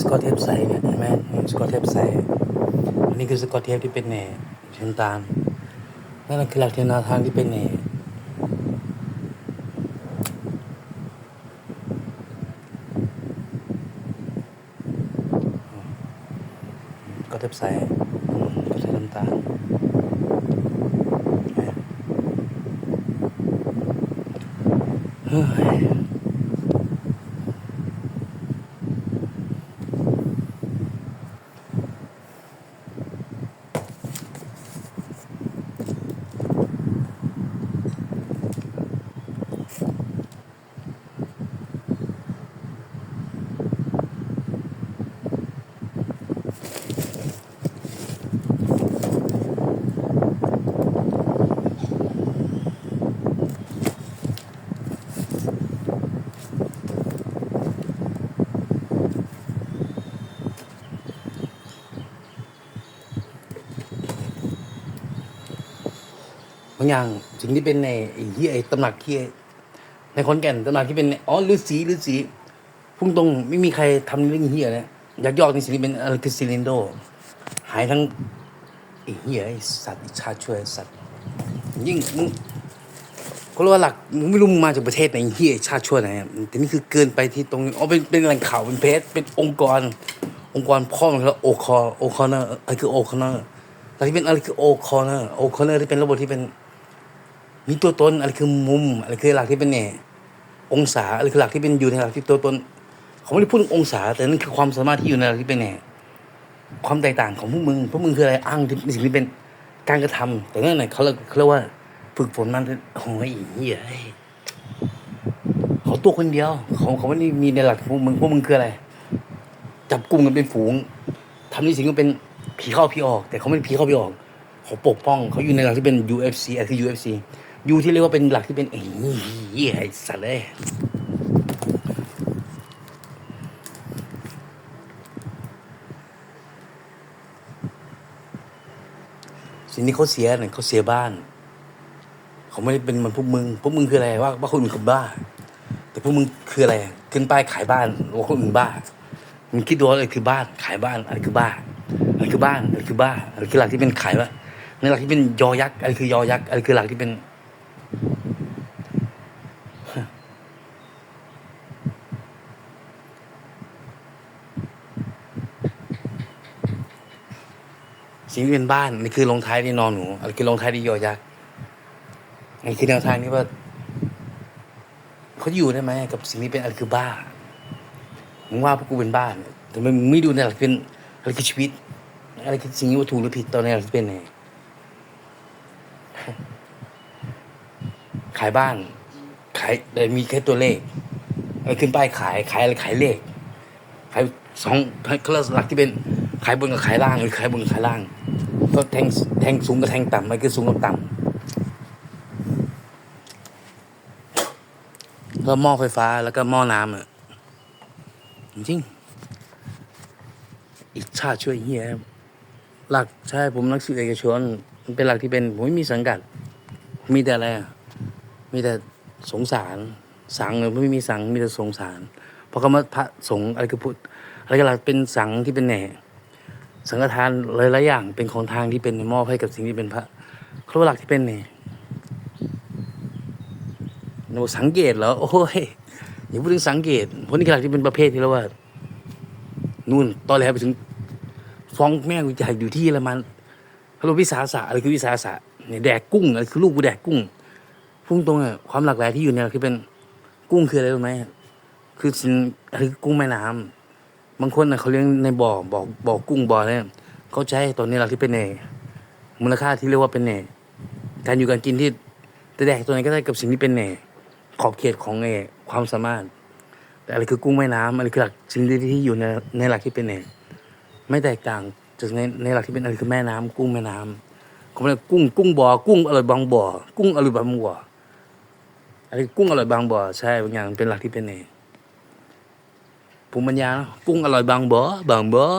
สกอตเทปใสเนี่ยเห็นไหมนี่สกอตเทปใสอันนี้คือสกอตเทปที่เป็นเนี่ยสีน้ำตาลนั่นคือหลักเทียนนวทางที่เป็นเน่กอตเทปใสอืมก็ใช้น้ำตาลเฮ้ย บางอย่างสิ่งที่เป็นในไอ้เฮียไอ้ตำหนักเฮียในขอนแก่นตำหนักที่เป็นอ๋อฤาษีฤาษีพุ่งตรงไม่มีใครทำเรื่องเฮียเนี่ยยักยอกในสิ่งที่เป็นอะไรคือซิลินโด หายทั้งไอ้เฮียไอ้สัตว์ชาช่วยสัตว์ ยิ่งมึงเขาเรียกว่าหลักมึงไม่รู้มึงมาจากประเทศไหนเฮียชาติช่วยไหนแต่นี่คือเกินไปที่ตรงอ๋อเป็นเป็นแหล่งข่าวเป็นเพจเป็นองค์กร องค์กรพ่อมันคือโอคอโอคอเนอร์อะไรคือโอคอเนอร์อะไรที่เป็นอะไรคือโอคอเนอร์โอคอเนอร์ที่เป็นระบบที่เป็น มีตัวตนอะไรคือมุมอะไรคือหลักที่เป็นเนี่ยองศาอะไรคือหลักที่เป็นอยู่ในหลักที่ตัวตนเขาไม่ได้พูดองศา แต่นั่นคือความสามารถที่อยู่ในหลักที่เป็นเนี่ยความแตกต่างของพวกมึงพวกมึงคืออะไรอ้างในสิ่งที่เป็นการกระทำแต่นั่นน่ะเขาเรียกเขาเรียกว่าฝึกฝนมันโอ้ยเหี้ยเอ้ยเขาตัวคนเดียวเขาเขาไม่ได้มีในหลักพวกมึงพวกมึงคืออะไร จับกลุ่มกันเป็นฝูงทำในสิ่งที่เป็นผีเข้าผีออก แต่เขาไม่ผีเข้าผีออกเขาปกป้องเขาอยู่ในหลักที่เป็น UFC อะไรคือ UFC ยูที่เรียกว่าเป็นหลักที่เป็นไอ้ยไอ้สัตว์เลยสิ่งที่เขาเสียเนี่ยเขาเสียบ้าน เขาไม่ได้เป็นมันพวกมึง พวกมึงคืออะไรว่าว่าคนอื่นคือบ้า แต่พวกมึงคืออะไรขึ้นป้ายขายบ้านว่าคนอื่นบ้ามึงคิดดูว่าอะไรคือบ้านขายบ้านอะไรคือบ้าอะไรคือบ้านอะไรคือบ้าอะไรคือหลักที่เป็นขายว่าในหลักที่เป็นยอยักษ์อะไรคือยอยักษ์อะไรคือหลักที่เป็น สิ่งที่เป็นบ้านนี่คือลงท้ายที่นอนหนูอะไรคือลงท้ายที่ยอยักษ์นี่คือแนวทางที่ว่าเขาอยู่ได้ไหมกับสิ่งที่เป็นอะไรคือบ้ามึงว่าพวกกูเป็นบ้าเนี่ยแต่มึงไม่ดูในหลักเป็นอะไรคือชีวิต อะไรคือสิ่งที่ว่าถูกหรือผิดตอนในหลักที่เป็นไงขายบ้าน ขายแต่มีแค่ตัวเลขอะไรขึ้นป้ายขายขายอะไรขายเลขขายสองเขาเรียกหลักที่เป็น ขายบนกับขายล่างหรือขายบนกับขายล่าง ก็แทงแทงสูงกับแทงต่ำมันคือสูงกับต่ำก็หม้อไฟฟ้าแล้วก็หม้อน้ำอะจริงอีกชาติช่วยเฮียหลักใช่ผมนักศึกษาเอกชนมันเป็นหลักที่เป็นผมไม่มีสังกัด มีแต่อะไรอะมีแต่สงสารสังเลยไม่มีสังมีแต่สงสารเพราะคำว่าพระสงฆ์อะไรคือพุทธอะไรก็หลักเป็นสังที่เป็นแหน่ สังฆทานหลายๆอย่างเป็นของทางที่เป็นมอบให้กับสิ่งที่เป็นพระเขาเรียกว่าหลักที่เป็นเนี่ยโนสังเกตเหรอโอ้ยอย่าพูดถึงสังเกตพราะนี่หลักที่เป็นประเภทที่เรียกว่านู่นตอนแรกไปถึงฟ้องแม่กูใหญ่อยู่ที่ละมันเขาเรียกวิสาสะอะไรคือวิสาสะเนี่ยแดกกุ้งอะไรคือลูกกูแดกกุ้งพุ่งตรงอะความหลากหลายที่อยู่เนี่ยคือเป็นกุ้งคืออะไรรู้ไหมคือสิ่งอะไรคือกุ้งแม่น้ำ บางคนนะเขาเลี้ยงในบ่อบ่อบ่อกุ้งบ่อเนี่ยเขาใช้ตัวนี้แหละที่เป็นเนมูลค่าที่เรียกว่าเป็นเนการอยู่การกินที่แต่แดกตัวไหนก็ได้กับสิ่งที่เป็นเนขอบเขตของเนความสามารถ แต่อะไรคือกุ้งแม่น้ำอะไรคือหลักสิ่งที่อยู่ในในหลักที่เป็นเนไม่แตกต่างจากในในหลักที่เป็นอะไรคือแม่น้ำกุ้งแม่น้ำเขาเรียกกุ้งกุ้งบ่อกุ้งอร่อยบางบ่อกุ้งอร่อยบางบ่ออะไรกุ้งอร่อยบางบ่อใช่บางอย่างเป็นหลักที่เป็นเน ภูมิปัญญาเนอะกุ้